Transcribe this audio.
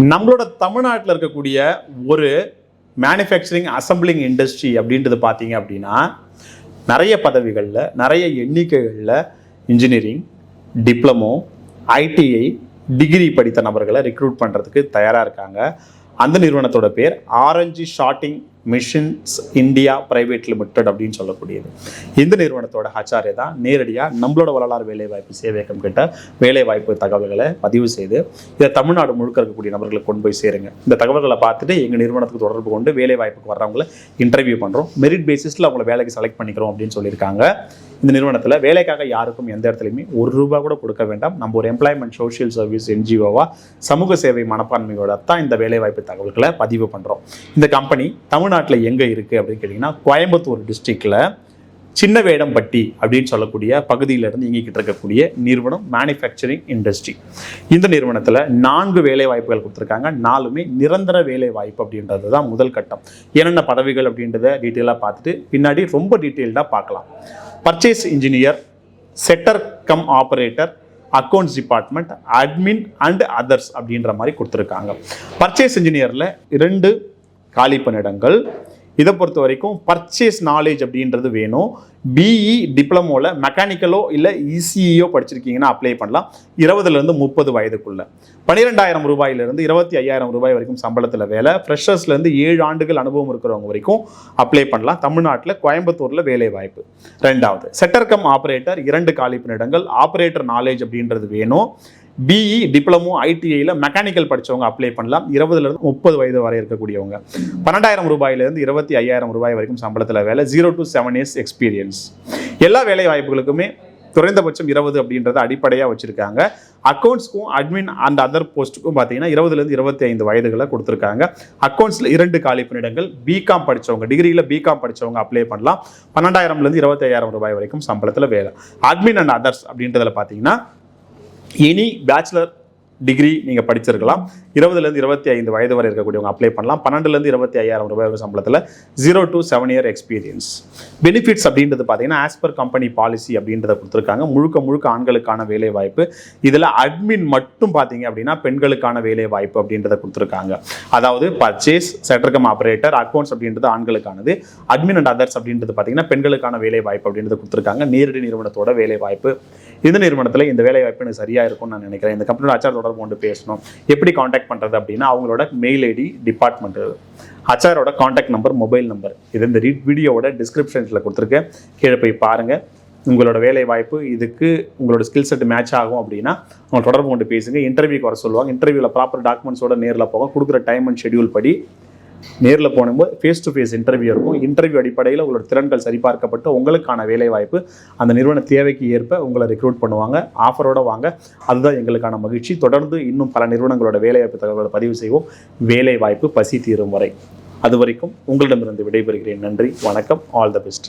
நம்மளோட தமிழ்நாட்டில் இருக்கக்கூடிய ஒரு மேனுஃபேக்சரிங் அசம்பிளிங் இண்டஸ்ட்ரி அப்படின்றது பார்த்தீங்க அப்படின்னா நிறைய பதவிகளில் நிறைய எண்ணிக்கைகளில் இன்ஜினியரிங் டிப்ளமோ ஐடிஐ டிகிரி படித்த நபர்களை ரெக்ரூட் பண்ணுறதுக்கு தயாராக இருக்காங்க. அந்த நிறுவனத்தோட பேர் orange sorting machines India private limited அப்படின்னு சொல்லக்கூடியது. இந்த நிறுவனத்தோட ஆச்சாரிய தான் நேரடியாக நம்மளோட வரலாறு வேலைவாய்ப்பு சேவையகம் கிட்ட வேலைவாய்ப்பு தகவல்களை பதிவு செய்து இதை தமிழ்நாடு முழுக்க இருக்கக்கூடிய நபர்களுக்கு கொண்டு போய் சேருங்க. இந்த தகவல்களை பார்த்துட்டு எங்கள் நிறுவனத்துக்கு தொடர்பு கொண்டு வேலைவாய்ப்புக்கு வர்றவங்களை இன்டர்வியூ பண்ணுறோம் மெரிட் பேசிஸில் அவங்கள வேலைக்கு செலக்ட் பண்ணிக்கிறோம் அப்படின்னு சொல்லியிருக்காங்க. இந்த நிறுவனத்தில் வேலைக்காக யாருக்கும் எந்த இடத்துலையுமே ஒரு ரூபா கூட கொடுக்க வேண்டாம். நம்ம ஒரு எம்ப்ளாய்மெண்ட் சோஷியல் சர்வீஸ் என்ஜிஓவா சமூக சேவை மனப்பான்மையோட தான் இந்த வேலைவாய்ப்பு தகவல்களை பதிவு பண்ணுறோம் இந்த கம்பெனி தமிழ் தமிழ்நாட்டில் எங்கே இருக்குது அப்படின்னு கேட்டிங்கன்னா கோயம்புத்தூர் டிஸ்ட்ரிக்டில் சின்ன வேடம்பட்டி அப்படின்னு சொல்லக்கூடிய பகுதியிலிருந்து இயங்கிக்கிட்டு இருக்கக்கூடிய நிறுவனம் மேனுஃபேக்சரிங் இண்டஸ்ட்ரி இந்த நிறுவனத்தில் நான்கு வேலை வாய்ப்புகள் கொடுத்துருக்காங்க. நாலுமே நிரந்தர வேலை வாய்ப்பு அப்படின்றது தான் முதல் கட்டம். என்னென்ன பதவிகள் அப்படின்றத டீட்டெயிலாக பார்த்துட்டு பின்னாடி ரொம்ப டீட்டெயில்டாக பார்க்கலாம். Purchase engineer setter cum operator accounts department admin and others அப்படின்ற மாதிரி கொடுத்துருக்காங்க. பர்ச்சேஸ் இன்ஜினியரில் இரண்டு காலி பணியிடங்கள் இதை பொறுத்த வரைக்கும் பர்ச்சேஸ் நாலேஜ் அப்படின்றது வேணும். பிஇ டிப்ளமோவில் மெக்கானிக்கலோ இல்லை இசிஇயோ படிச்சிருக்கீங்கன்னா அப்ளை பண்ணலாம். இருபதுலேருந்து முப்பது வயதுக்குள்ள. பன்னிரெண்டாயிரம் ரூபாயிலிருந்து இருபத்தி ஐயாயிரம் ரூபாய் வரைக்கும் சம்பளத்தில் வேலை. ஃப்ரெஷர்ஸ்லேருந்து ஏழு ஆண்டுகள் அனுபவம் இருக்கிறவங்க வரைக்கும் அப்ளை பண்ணலாம். தமிழ்நாட்டில் கோயம்புத்தூரில் வேலை வாய்ப்பு. ரெண்டாவது செட்டர் கம் ஆப்ரேட்டர் இரண்டு காலி பணியிடங்கள் ஆப்ரேட்டர் நாலேஜ் அப்படின்றது வேணும். பிஇ டிப்ளமோ ஐடிஐயில் மெக்கானிக்கல் படித்தவங்க அப்ளை பண்ணலாம். இருபதுலேருந்து முப்பது வயது வரை இருக்கக்கூடியவங்க. பன்னெண்டாயிரம் ரூபாயிலேருந்து இருபத்தி ஐயாயிரம் ரூபாய் வரைக்கும் சம்பளத்தில் வேலை. Zero to seven years experience எல்லா வேலை வாய்ப்புகளுக்குமே குறைந்தபட்சம் இருபது அப்படின்றத அடிப்படையாக வச்சுருக்காங்க. அக்கௌண்ட்ஸ்க்கும் அட்மின் அண்ட் அதர் போஸ்ட்டுக்கும் பார்த்தீங்கன்னா இருபதுலேருந்து இருபத்தி ஐந்து வயதுகளை கொடுத்துருக்காங்க. அக்கௌண்ட்ஸில் இரண்டு காலி பணியிடங்கள். பிகாம் படித்தவங்க டிகிரியில் பிகாம் படித்தவங்க அப்ளை பண்ணலாம். பன்னெண்டாயிரம்லேருந்து இருபத்தி ஐயாயிரம் ரூபாய் வரைக்கும் சம்பளத்தில் வேலை. அட்மின் அண்ட் அதர்ஸ் அப்படின்றதுல பார்த்தீங்கன்னா எனி பேச்சுலர் டிகிரி நீங்கள் படிச்சிருக்கலாம். இருபதுலேருந்து இருபத்தி ஐந்து வயது வரை இருக்கக்கூடியவங்க அப்ளை பண்ணலாம். பன்னெண்டுலேருந்து இருபத்தி ஐயாயிரம் ரூபாய் சம்பளத்தில் zero to seven year experience benefits அப்படின்றது பார்த்தீங்கன்னா ஆஸ் பர் கம்பெனி பாலிசி அப்படின்றத கொடுத்துருக்காங்க. முழுக்க முழுக்க ஆண்களுக்கான வேலை வாய்ப்பு இதில் அட்மின் மட்டும் பார்த்தீங்க அப்படின்னா பெண்களுக்கான வேலை வாய்ப்பு அப்படின்றத கொடுத்துருக்காங்க. அதாவது பர்ச்சேஸ் செட்டர்கம் ஆப்ரேட்டர் அக்கௌண்ட்ஸ் அப்படின்றது ஆண்களுக்கானது. அட்மின் அண்ட் அதர்ஸ் அப்படின்றது பார்த்தீங்கன்னா பெண்களுக்கான வேலை வாய்ப்பு அப்படின்றத கொடுத்துருக்காங்க. நேரடி நிறுவனத்தோட வேலை வாய்ப்பு இந்த நிறுவனத்தில் இந்த வேலை வாய்ப்பு எனக்கு சரியாக இருக்கும்னு நான் நினைக்கிறேன். இந்த கம்பெனியோட அச்சார் தொடர்பு கொண்டு பேசணும். எப்படி காண்டாக்ட் பண்ணுறது அப்படின்னா அவங்களோட மெயில் ஐடி டிபார்ட்மெண்ட் ஹச்ஆரோட காண்டாக்ட் நம்பர் மொபைல் நம்பர் இது இந்த வீடியோவோட டிஸ்கிரிப்ஷன்ஸில் கொடுத்துருக்கேன். கீழே போய் பாருங்கள் உங்களோட வேலை வாய்ப்பு இதுக்கு உங்களோட ஸ்கில் செட் மேட்ச் ஆகும் அப்படின்னா அவங்க தொடர்பு கொண்டு பேசுங்க. இன்டர்வியூக்கு வர சொல்லுவாங்க. இன்டர்வியூவில் ப்ராப்பர் டாக்குமெண்ட்ஸோட நேரில் போக கொடுக்குற டைம் அண்ட் ஷெடியூல் படி நேரில் போகும்போது ஃபேஸ் டு ஃபேஸ் இன்டர்வியூ இருக்கும். இன்டர்வியூ அடிப்படையில் உங்களோட திறன்கள் சரிபார்க்கப்பட்டு உங்களுக்கான வேலைவாய்ப்பு அந்த நிறுவன தேவைக்கு ஏற்ப உங்களை ரெக்ரூட் பண்ணுவாங்க. ஆஃபரோட வாங்க. அதுதான் எங்களுக்கான மகிழ்ச்சி. தொடர்ந்து இன்னும் பல நிறுவனங்களோட வேலைவாய்ப்பு தகவல்களை பதிவு செய்வோம். வேலைவாய்ப்பு பசி தீரும் வரை. அது வரைக்கும் உங்களிடமிருந்து விடைபெறுகிறேன். நன்றி. வணக்கம். All the best